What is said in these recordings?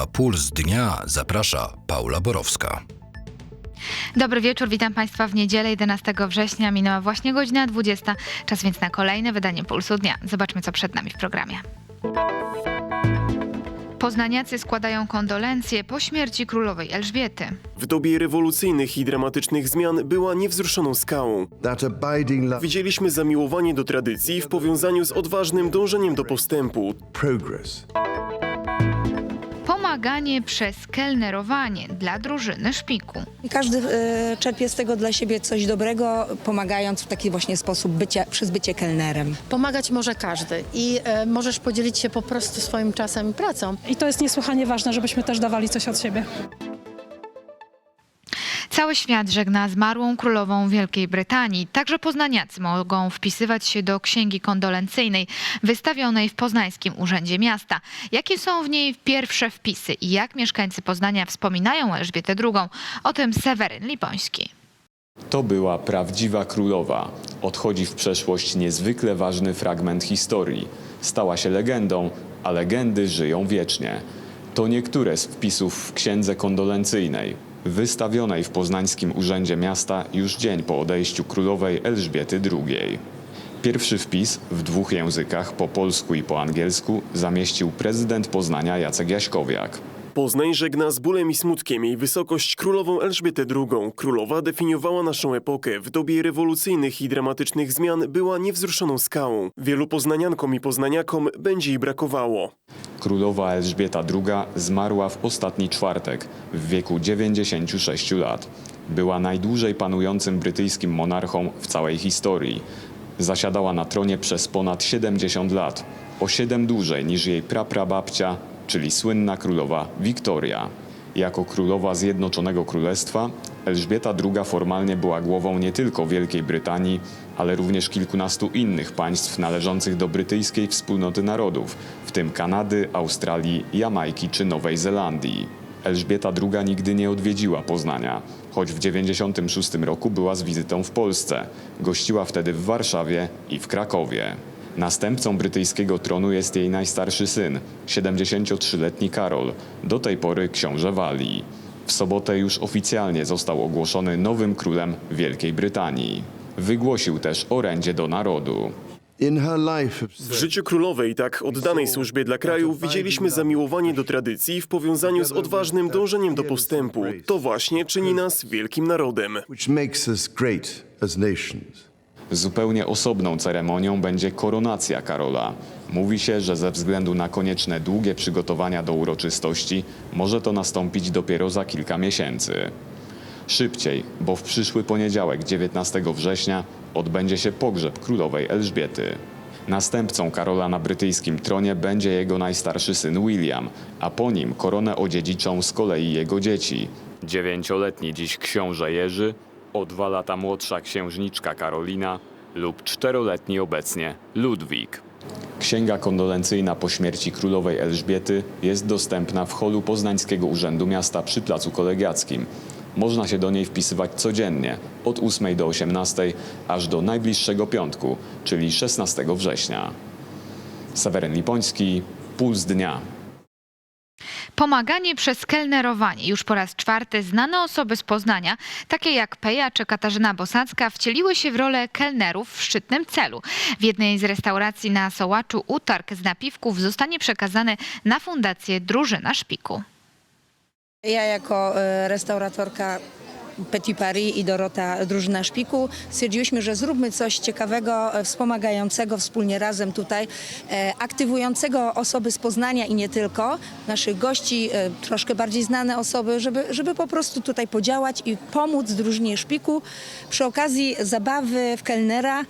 Na puls dnia zaprasza Paula Borowska. Dobry wieczór, witam Państwa w niedzielę 11 września. Minęła właśnie godzina 20. Czas więc na kolejne wydanie Pulsu Dnia. Zobaczmy, co przed nami w programie. Poznaniacy składają kondolencje po śmierci królowej Elżbiety. W dobie rewolucyjnych i dramatycznych zmian była niewzruszoną skałą. Widzieliśmy zamiłowanie do tradycji w powiązaniu z odważnym dążeniem do postępu. progress. Pomaganie przez kelnerowanie dla drużyny szpiku. I Każdy e, czerpie z tego dla siebie coś dobrego, pomagając w taki właśnie sposób bycia, przez bycie kelnerem. Pomagać może każdy i e, możesz podzielić się po prostu swoim czasem i pracą. I to jest niesłychanie ważne, żebyśmy też dawali coś od siebie. Cały świat żegna zmarłą królową Wielkiej Brytanii. Także poznaniacy mogą wpisywać się do księgi kondolencyjnej wystawionej w Poznańskim Urzędzie Miasta. Jakie są w niej pierwsze wpisy i jak mieszkańcy Poznania wspominają Elżbietę II? O tym Seweryn Lipoński. To była prawdziwa królowa. Odchodzi w przeszłość niezwykle ważny fragment historii. Stała się legendą, a legendy żyją wiecznie. To niektóre z wpisów w księdze kondolencyjnej, wystawionej w Poznańskim Urzędzie Miasta już dzień po odejściu królowej Elżbiety II. Pierwszy wpis w dwóch językach, po polsku i po angielsku, zamieścił prezydent Poznania Jacek Jaśkowiak. Poznań żegna z bólem i smutkiem jej wysokość królową Elżbietę II. Królowa definiowała naszą epokę. W dobie rewolucyjnych i dramatycznych zmian była niewzruszoną skałą. Wielu poznaniankom i poznaniakom będzie jej brakowało. Królowa Elżbieta II zmarła w ostatni czwartek w wieku 96 lat. Była najdłużej panującym brytyjskim monarchą w całej historii. Zasiadała na tronie przez ponad 70 lat, o 7 dłużej niż jej praprababcia, czyli słynna królowa Wiktoria. Jako królowa Zjednoczonego Królestwa Elżbieta II formalnie była głową nie tylko Wielkiej Brytanii, ale również kilkunastu innych państw należących do brytyjskiej wspólnoty narodów, w tym Kanady, Australii, Jamajki czy Nowej Zelandii. Elżbieta II nigdy nie odwiedziła Poznania, choć w 1996 roku była z wizytą w Polsce. Gościła wtedy w Warszawie i w Krakowie. Następcą brytyjskiego tronu jest jej najstarszy syn, 73-letni Karol, do tej pory książę Walii. W sobotę już oficjalnie został ogłoszony nowym królem Wielkiej Brytanii. Wygłosił też orędzie do narodu. W życiu królowej, tak oddanej służbie dla kraju, widzieliśmy zamiłowanie do tradycji w powiązaniu z odważnym dążeniem do postępu. To właśnie czyni nas wielkim narodem. Zupełnie osobną ceremonią będzie koronacja Karola. Mówi się, że ze względu na konieczne długie przygotowania do uroczystości może to nastąpić dopiero za kilka miesięcy. Szybciej, bo w przyszły poniedziałek 19 września odbędzie się pogrzeb królowej Elżbiety. Następcą Karola na brytyjskim tronie będzie jego najstarszy syn William, a po nim koronę odziedziczą z kolei jego dzieci. Dziewięcioletni dziś książę Jerzy, o dwa lata młodsza księżniczka Karolina lub czteroletni obecnie Ludwik. Księga kondolencyjna po śmierci królowej Elżbiety jest dostępna w holu Poznańskiego Urzędu Miasta przy Placu Kolegiackim. Można się do niej wpisywać codziennie, od 8 do 18, aż do najbliższego piątku, czyli 16 września. Seweryn Lipoński, Puls Dnia. Pomaganie przez kelnerowanie. Już po raz czwarty znane osoby z Poznania, takie jak Peja czy Katarzyna Bosacka, wcieliły się w rolę kelnerów w szczytnym celu. W jednej z restauracji na Sołaczu utarg z napiwków zostanie przekazany na fundację Drużyna Szpiku. Ja jako e, restauratorka Petit Paris i Dorota Drużyna Szpiku stwierdziłyśmy, że zróbmy coś ciekawego, e, wspomagającego wspólnie razem tutaj, e, aktywującego osoby z Poznania i nie tylko, naszych gości, troszkę bardziej znane osoby, żeby, żeby po prostu tutaj podziałać i pomóc Drużynie Szpiku przy okazji zabawy w kelnera,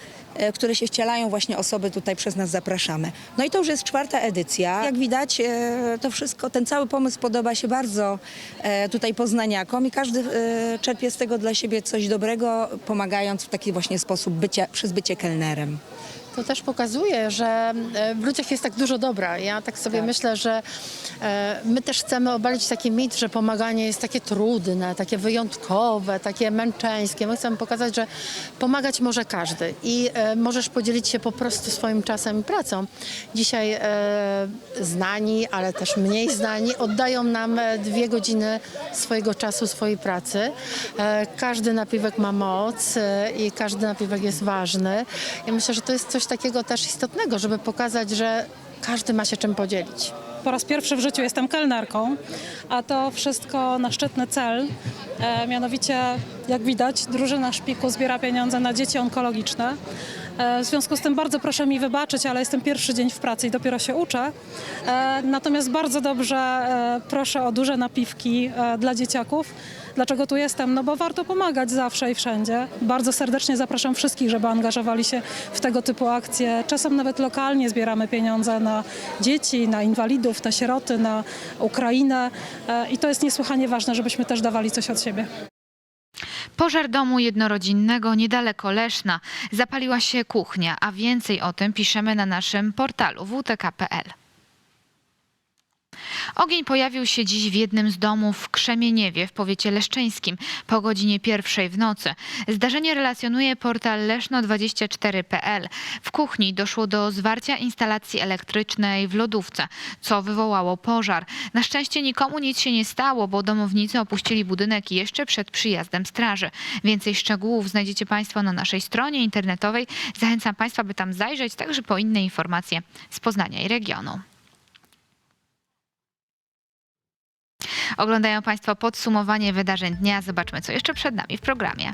które się wcielają właśnie osoby tutaj przez nas zapraszamy. No i to już jest czwarta edycja. Jak widać, e, to wszystko, ten cały pomysł podoba się bardzo e, tutaj poznaniakom i każdy e, czerpie z tego dla siebie coś dobrego, pomagając w taki właśnie sposób bycia, przez bycie kelnerem. To też pokazuje, że e, w ludziach jest tak dużo dobra. Ja tak sobie myślę, że e, my też chcemy obalić taki mit, że pomaganie jest takie trudne, takie wyjątkowe, takie męczeńskie. My chcemy pokazać, że pomagać może każdy i e, możesz podzielić się po prostu swoim czasem i pracą. Dzisiaj znani, ale też mniej znani oddają nam dwie godziny swojego czasu, swojej pracy. Każdy napiwek ma moc i każdy napiwek jest ważny. Ja myślę, że to jest coś takiego też istotnego, żeby pokazać, że każdy ma się czym podzielić. Po raz pierwszy w życiu jestem kelnerką, a to wszystko na szczytny cel. E, mianowicie, jak widać, drużyna szpiku zbiera pieniądze na dzieci onkologiczne. E, w związku z tym bardzo proszę mi wybaczyć, ale jestem pierwszy dzień w pracy i dopiero się uczę. E, natomiast bardzo dobrze e, proszę o duże napiwki dla dzieciaków. Dlaczego tu jestem? No bo warto pomagać zawsze i wszędzie. Bardzo serdecznie zapraszam wszystkich, żeby angażowali się w tego typu akcje. Czasem nawet lokalnie zbieramy pieniądze na dzieci, na inwalidów, na sieroty, na Ukrainę i to jest niesłychanie ważne, żebyśmy też dawali coś od siebie. Pożar domu jednorodzinnego niedaleko Leszna. Zapaliła się kuchnia, a więcej o tym piszemy na naszym portalu wtk.pl. Ogień pojawił się dziś w jednym z domów w Krzemieniewie w powiecie leszczyńskim po godzinie pierwszej w nocy. Zdarzenie relacjonuje portal leszno24.pl. W kuchni doszło do zwarcia instalacji elektrycznej w lodówce, co wywołało pożar. Na szczęście nikomu nic się nie stało, bo domownicy opuścili budynek jeszcze przed przyjazdem straży. Więcej szczegółów znajdziecie Państwo na naszej stronie internetowej. Zachęcam Państwa, by tam zajrzeć, także po inne informacje z Poznania i regionu. Oglądają Państwo podsumowanie wydarzeń dnia. Zobaczmy, co jeszcze przed nami w programie.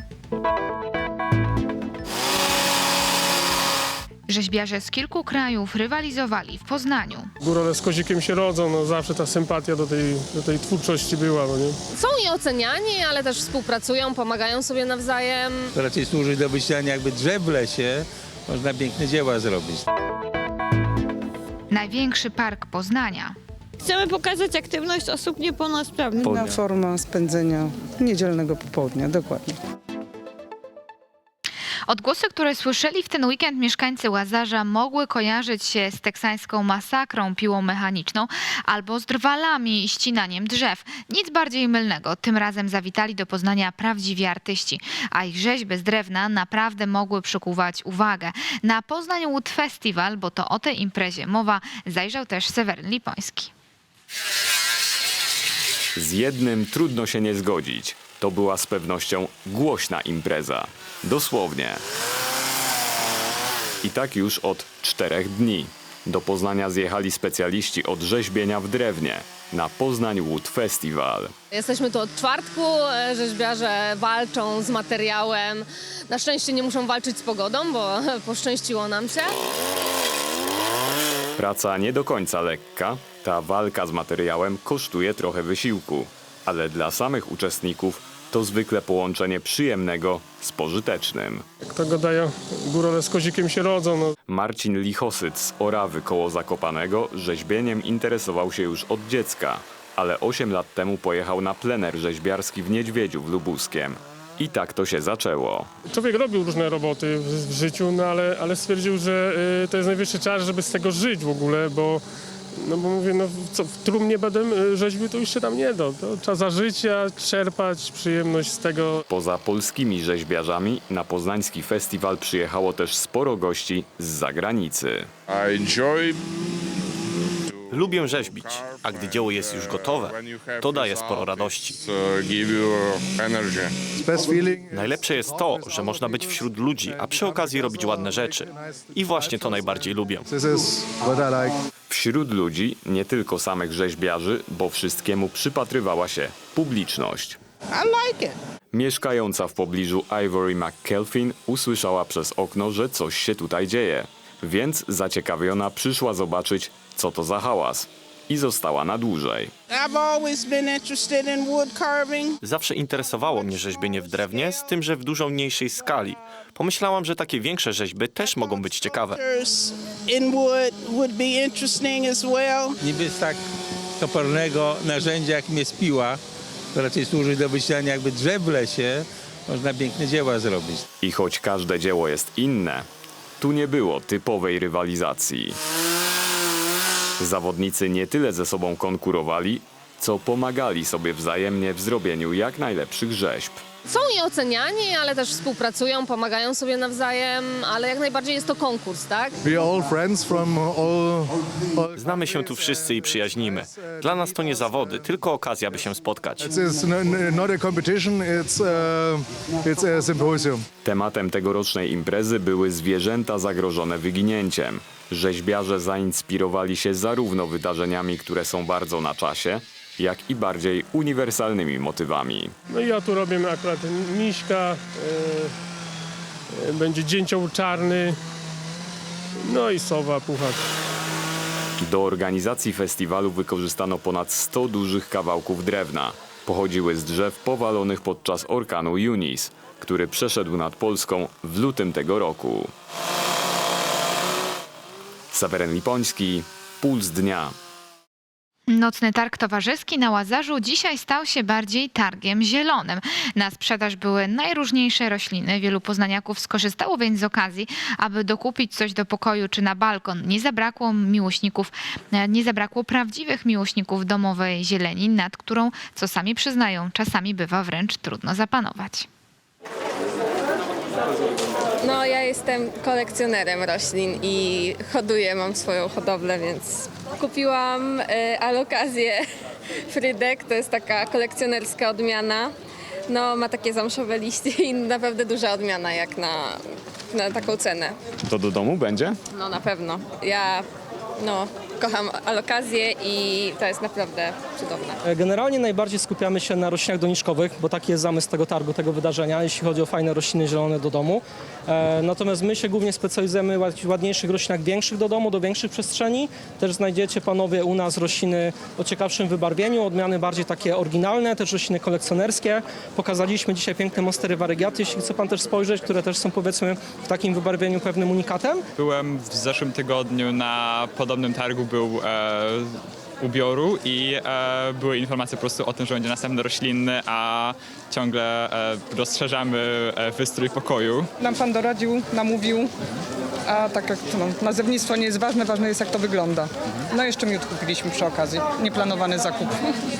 Rzeźbiarze z kilku krajów rywalizowali w Poznaniu. Górale z kozikiem się rodzą, no zawsze ta sympatia do tej, do tej twórczości była, no nie? Są i oceniani, ale też współpracują, pomagają sobie nawzajem. To raczej służy do wycinania jakby drzew w lesie. Można piękne dzieła zrobić. Największy park Poznania. Chcemy pokazać aktywność osób niepełnosprawnych. Inna forma spędzenia niedzielnego popołudnia, dokładnie. Odgłosy, które słyszeli w ten weekend mieszkańcy Łazarza mogły kojarzyć się z teksańską masakrą piłą mechaniczną albo z drwalami i ścinaniem drzew. Nic bardziej mylnego. Tym razem zawitali do Poznania prawdziwi artyści, a ich rzeźby z drewna naprawdę mogły przykuwać uwagę. Na Poznań Wood Festival, bo to o tej imprezie mowa, zajrzał też Seweryn Lipoński. Z jednym trudno się nie zgodzić. To była z pewnością głośna impreza. Dosłownie. I tak już od czterech dni. Do Poznania zjechali specjaliści od rzeźbienia w drewnie na Poznań Wood Festival. Jesteśmy tu od czwartku, e, rzeźbiarze walczą z materiałem. Na szczęście nie muszą walczyć z pogodą, bo poszczęściło nam się. Praca nie do końca lekka, ta walka z materiałem kosztuje trochę wysiłku, ale dla samych uczestników to zwykle połączenie przyjemnego z pożytecznym. Kto go daje, górale z kozikiem się rodzą, no. Marcin Lichosyc z Orawy koło Zakopanego rzeźbieniem interesował się już od dziecka, ale 8 lat temu pojechał na plener rzeźbiarski w Niedźwiedziu w Lubuskiem. I tak to się zaczęło. Człowiek robił różne roboty w, w życiu, no ale, ale stwierdził, że y, to jest najwyższy czas, żeby z tego żyć w ogóle, bo no bo mówię, no co, w trumnie będę y, rzeźbił, to już się tam nie da. To trzeba za życia czerpać przyjemność z tego. Poza polskimi rzeźbiarzami na poznański festiwal przyjechało też sporo gości z zagranicy. Lubię rzeźbić, a gdy dzieło jest już gotowe, to daje sporo radości. Najlepsze jest to, że można być wśród ludzi, a przy okazji robić ładne rzeczy. I właśnie to najbardziej lubię. Wśród ludzi nie tylko samych rzeźbiarzy, bo wszystkiemu przypatrywała się publiczność. Mieszkająca w pobliżu Ivory McKelvin usłyszała przez okno, że coś się tutaj dzieje, więc zaciekawiona przyszła zobaczyć, co to za hałas i została na dłużej. Zawsze interesowało mnie rzeźbienie w drewnie, z tym, że w dużo mniejszej skali. Pomyślałam, że takie większe rzeźby też mogą być ciekawe. Niby z tak topornego narzędzia, jakim jest piła, to raczej służy do wycinania jakby drzew w lesie. Można piękne dzieła zrobić. I choć każde dzieło jest inne, Tu nie było typowej rywalizacji. Zawodnicy nie tyle ze sobą konkurowali, co pomagali sobie wzajemnie w zrobieniu jak najlepszych rzeźb. Są i oceniani, ale też współpracują, pomagają sobie nawzajem, ale jak najbardziej jest to konkurs, tak? Znamy się tu wszyscy i przyjaźnimy. Dla nas to nie zawody, tylko okazja, by się spotkać. No- no- uh. Tematem tegorocznej imprezy były zwierzęta zagrożone wyginięciem. Rzeźbiarze zainspirowali się zarówno wydarzeniami, które są bardzo na czasie, jak i bardziej uniwersalnymi motywami. No i ja tu robię akurat miśka, e, będzie dzięcioł czarny, no i sowa, puchacz. Do organizacji festiwalu wykorzystano ponad 100 dużych kawałków drewna. Pochodziły z drzew powalonych podczas orkanu Eunice, który przeszedł nad Polską w lutym tego roku. Saweren Lipoński, Puls Dnia. Nocny targ towarzyski na Łazarzu dzisiaj stał się bardziej targiem zielonym. Na sprzedaż były najróżniejsze rośliny. Wielu poznaniaków skorzystało więc z okazji, aby dokupić coś do pokoju czy na balkon. Nie zabrakło miłośników, e, nie zabrakło prawdziwych miłośników domowej zieleni, nad którą, co sami przyznają, czasami bywa wręcz trudno zapanować. No, ja jestem kolekcjonerem roślin i hoduję, mam swoją hodowlę, więc kupiłam e, alokazję Frydek, to jest taka kolekcjonerska odmiana. No, ma takie zamszowe liście i naprawdę duża odmiana jak na, na taką cenę. Czy to do domu będzie? No, na pewno. Ja no, kocham alokazję i to jest naprawdę cudowne. Generalnie najbardziej skupiamy się na roślinach doniczkowych, bo taki jest zamysł tego targu, tego wydarzenia, jeśli chodzi o fajne rośliny zielone do domu. E, Natomiast my się głównie specjalizujemy w ład- ładniejszych roślinach większych do domu, do większych przestrzeni. Też znajdziecie panowie u nas rośliny o ciekawszym wybarwieniu, odmiany bardziej takie oryginalne, też rośliny kolekcjonerskie. Pokazaliśmy dzisiaj piękne monstery wariegaty, jeśli chce pan też spojrzeć, które też są powiedzmy w takim wybarwieniu pewnym unikatem. Byłem w zeszłym tygodniu na podobnym targu, był e, ubioru i e, były informacje po prostu o tym, że będzie następny roślinny, a ciągle e, rozszerzamy e, wystrój pokoju. Nam pan doradził, namówił, a tak jak to, no, nazewnictwo nie jest ważne, ważne jest jak to wygląda. No jeszcze miód kupiliśmy przy okazji, nieplanowany zakup.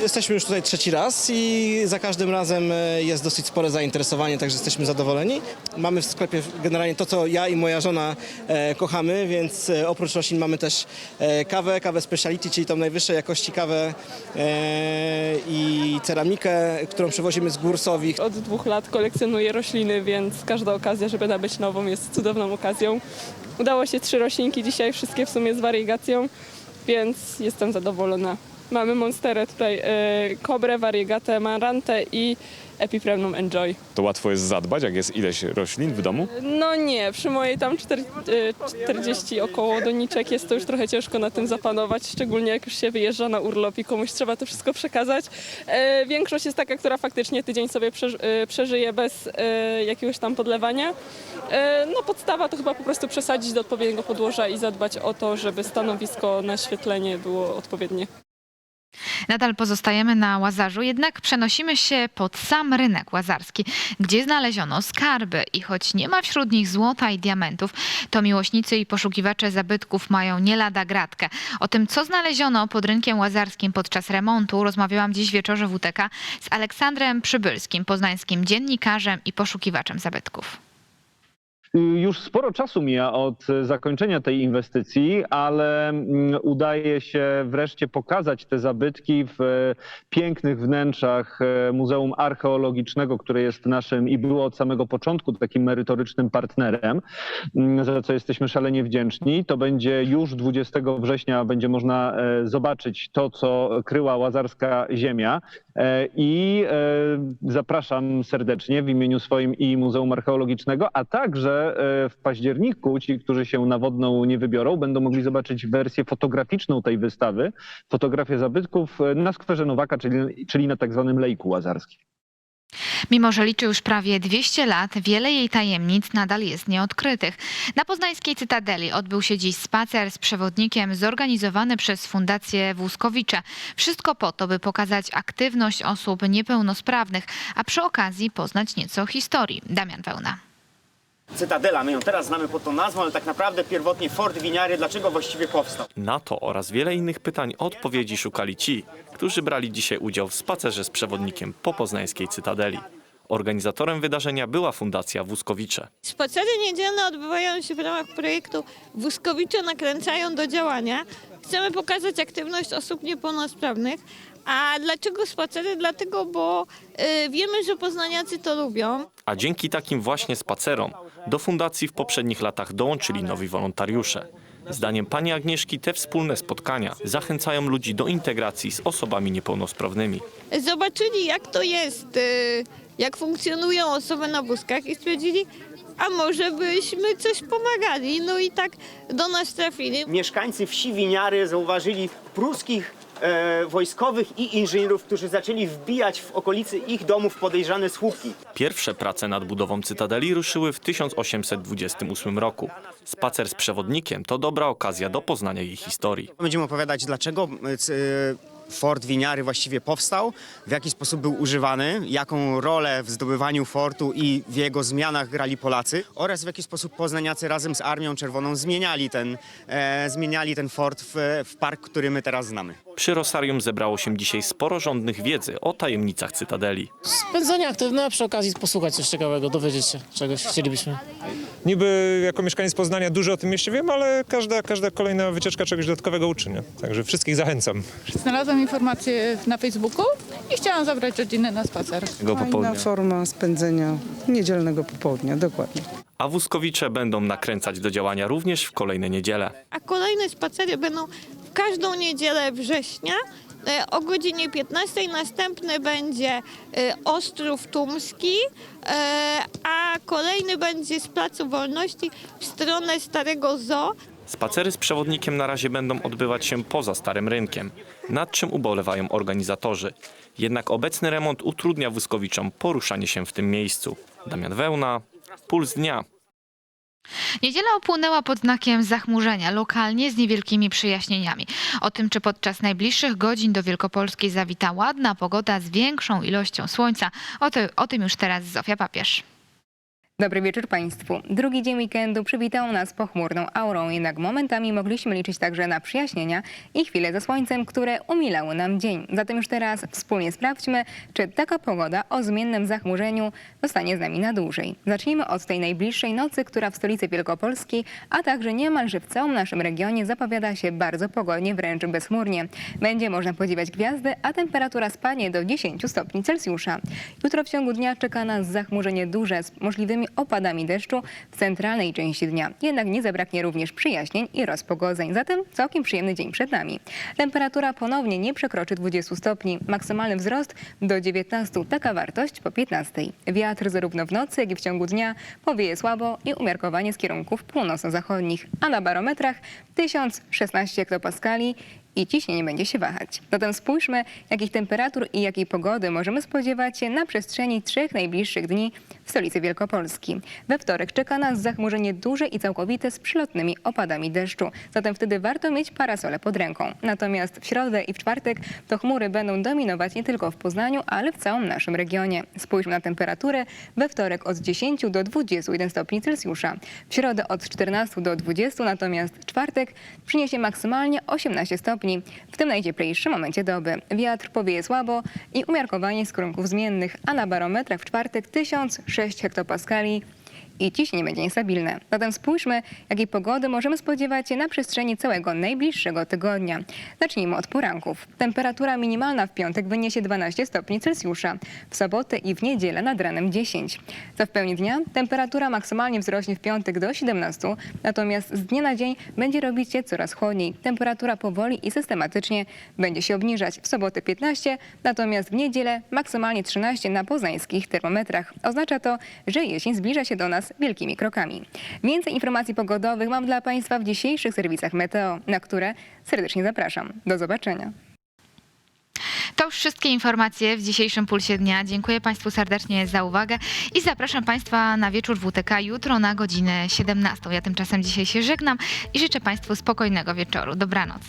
Jesteśmy już tutaj trzeci raz i za każdym razem e, jest dosyć spore zainteresowanie, także jesteśmy zadowoleni. Mamy w sklepie generalnie to, co ja i moja żona e, kochamy, więc e, oprócz roślin mamy też e, kawę, kawę speciality, czyli tą najwyższej jakości kawę e, i ceramikę, którą przywozimy z gór Sowich. Od dwóch lat kolekcjonuję rośliny, więc każda okazja, żeby nabyć nową jest cudowną okazją. Udało się trzy roślinki dzisiaj, wszystkie w sumie z wariegacją, więc jestem zadowolona. Mamy monsterę tutaj, e, kobrę, wariegatę, marantę i epipremnum enjoy. To łatwo jest zadbać, jak jest ileś roślin w domu? No nie, przy mojej tam czter- e, 40 około doniczek jest to już trochę ciężko na tym zapanować, szczególnie jak już się wyjeżdża na urlop i komuś trzeba to wszystko przekazać. E, Większość jest taka, która faktycznie tydzień sobie e, przeżyje bez e, jakiegoś tam podlewania. E, No podstawa to chyba po prostu przesadzić do odpowiedniego podłoża i zadbać o to, żeby stanowisko na świetlenie było odpowiednie. Nadal pozostajemy na Łazarzu, jednak przenosimy się pod sam rynek łazarski, gdzie znaleziono skarby i choć nie ma wśród nich złota i diamentów, to miłośnicy i poszukiwacze zabytków mają nie lada gratkę. O tym, co znaleziono pod rynkiem łazarskim podczas remontu, rozmawiałam dziś w wieczorze WTK z Aleksandrem Przybylskim, poznańskim dziennikarzem i poszukiwaczem zabytków. Już sporo czasu mija od zakończenia tej inwestycji, ale mm, udaje się wreszcie pokazać te zabytki w pięknych wnętrzach e, Muzeum Archeologicznego, które jest naszym i było od samego początku takim merytorycznym partnerem, mm, za co jesteśmy szalenie wdzięczni. To będzie już 20 września, będzie można e, zobaczyć to, co kryła łazarska ziemia. E, I e, zapraszam serdecznie w imieniu swoim i Muzeum Archeologicznego, a także e, w październiku ci, którzy się na wodną nie wybiorą, będą mogli zobaczyć wersję fotograficzną tej wystawy, fotografię zabytków na skwerze Nowaka, czyli, czyli na tak zwanym Lejku Łazarskim. Mimo, że liczy już prawie 200 lat, wiele jej tajemnic nadal jest nieodkrytych. Na poznańskiej Cytadeli odbył się dziś spacer z przewodnikiem zorganizowany przez Fundację Wózkowicze. Wszystko po to, by pokazać aktywność osób niepełnosprawnych, a przy okazji poznać nieco historii. Damian Wełna. Cytadela. My ją teraz znamy pod tą nazwą, ale tak naprawdę pierwotnie Fort Winiary, dlaczego właściwie powstał? Na to oraz wiele innych pytań odpowiedzi szukali ci, którzy brali dzisiaj udział w spacerze z przewodnikiem po poznańskiej Cytadeli. Organizatorem wydarzenia była Fundacja Wózkowicze. Spacery niedzielne odbywają się w ramach projektu Wózkowicze nakręcają do działania. Chcemy pokazać aktywność osób niepełnosprawnych. A dlaczego spacery? Dlatego, bo y, wiemy, że poznaniacy to lubią. A dzięki takim właśnie spacerom do fundacji w poprzednich latach dołączyli nowi wolontariusze. Zdaniem pani Agnieszki te wspólne spotkania zachęcają ludzi do integracji z osobami niepełnosprawnymi. Zobaczyli, jak to jest, y, jak funkcjonują osoby na wózkach i stwierdzili, a może byśmy coś pomagali. No i tak do nas trafili. Mieszkańcy wsi Winiary zauważyli pruskich e, wojskowych i inżynierów, którzy zaczęli wbijać w okolicy ich domów podejrzane słupki. Pierwsze prace nad budową Cytadeli ruszyły w 1828 roku. Spacer z przewodnikiem to dobra okazja do poznania jej historii. Będziemy opowiadać, dlaczego e, Fort Winiary właściwie powstał, w jaki sposób był używany, jaką rolę w zdobywaniu fortu i w jego zmianach grali Polacy oraz w jaki sposób poznaniacy razem z Armią Czerwoną zmieniali ten, e, zmieniali ten fort w, w park, który my teraz znamy. Przy Rosarium zebrało się dzisiaj sporo rządnych wiedzy o tajemnicach Cytadeli. Spędzenie aktywne, a przy okazji posłuchać coś ciekawego, dowiedzieć się czegoś chcielibyśmy. Niby jako mieszkaniec Poznania dużo o tym mieście wiem, ale każda, każda kolejna wycieczka czegoś dodatkowego uczy. Nie? Także wszystkich zachęcam. Znalazłam informację na Facebooku i chciałam zabrać rodzinę na spacer. Fajna forma spędzenia niedzielnego popołudnia, dokładnie. A wózkowicze będą nakręcać do działania również w kolejne niedziele. A kolejne spacery będą w każdą niedzielę września. E, O godzinie 15 następny będzie e, Ostrów Tumski, e, a kolejny będzie z Placu Wolności w stronę Starego Zoo. Spacery z przewodnikiem na razie będą odbywać się poza Starym Rynkiem, nad czym ubolewają organizatorzy. Jednak obecny remont utrudnia wózkowiczom poruszanie się w tym miejscu. Damian Wełna, Puls Dnia. Niedziela upłynęła pod znakiem zachmurzenia, lokalnie z niewielkimi przyjaśnieniami. O tym, czy podczas najbliższych godzin do Wielkopolski zawita ładna pogoda z większą ilością słońca, o, o tym już teraz Zofia Papież. Dobry wieczór Państwu. Drugi dzień weekendu przywitał nas pochmurną aurą, jednak momentami mogliśmy liczyć także na przyjaśnienia i chwile ze słońcem, które umilały nam dzień. Zatem już teraz wspólnie sprawdźmy, czy taka pogoda o zmiennym zachmurzeniu zostanie z nami na dłużej. Zacznijmy od tej najbliższej nocy, która w stolicy Wielkopolski, a także niemalże w całym naszym regionie zapowiada się bardzo pogodnie, wręcz bezchmurnie. Będzie można podziwiać gwiazdy, a temperatura spadnie do 10 stopni Celsjusza. Jutro w ciągu dnia czeka nas zachmurzenie duże z możliwymi opadami deszczu w centralnej części dnia. Jednak nie zabraknie również przyjaśnień i rozpogodzeń. Zatem całkiem przyjemny dzień przed nami. Temperatura ponownie nie przekroczy 20 stopni. Maksymalny wzrost do 19. Taka wartość po 15. Wiatr zarówno w nocy, jak i w ciągu dnia powieje słabo i umiarkowanie z kierunków północno-zachodnich. A na barometrach 1016 hektopaskali i ciśnienie będzie się wahać. Zatem spójrzmy, jakich temperatur i jakiej pogody możemy spodziewać się na przestrzeni trzech najbliższych dni w stolicy Wielkopolski. We wtorek czeka nas zachmurzenie duże i całkowite z przylotnymi opadami deszczu. Zatem wtedy warto mieć parasole pod ręką. Natomiast w środę i w czwartek to chmury będą dominować nie tylko w Poznaniu, ale w całym naszym regionie. Spójrzmy na temperaturę. We wtorek od 10 do 21 stopni Celsjusza. W środę od 14 do 20, natomiast czwartek przyniesie maksymalnie 18 stopni. W tym najcieplejszym momencie doby. Wiatr powieje słabo i umiarkowanie z kierunków zmiennych, a na barometrach w czwartek 1006 hektopaskali i ciśnienie będzie niestabilne. Zatem spójrzmy, jakiej pogody możemy spodziewać się na przestrzeni całego najbliższego tygodnia. Zacznijmy od poranków. Temperatura minimalna w piątek wyniesie 12 stopni Celsjusza, w sobotę i w niedzielę nad ranem 10. Za w pełni dnia temperatura maksymalnie wzrośnie w piątek do 17, natomiast z dnia na dzień będzie robić się coraz chłodniej. Temperatura powoli i systematycznie będzie się obniżać. W sobotę 15, natomiast w niedzielę maksymalnie 13 na poznańskich termometrach. Oznacza to, że jesień zbliża się do nas wielkimi krokami. Więcej informacji pogodowych mam dla Państwa w dzisiejszych serwisach Meteo, na które serdecznie zapraszam. Do zobaczenia. To już wszystkie informacje w dzisiejszym Pulsie Dnia. Dziękuję Państwu serdecznie za uwagę i zapraszam Państwa na wieczór WTK jutro na godzinę 17. Ja tymczasem dzisiaj się żegnam i życzę Państwu spokojnego wieczoru. Dobranoc.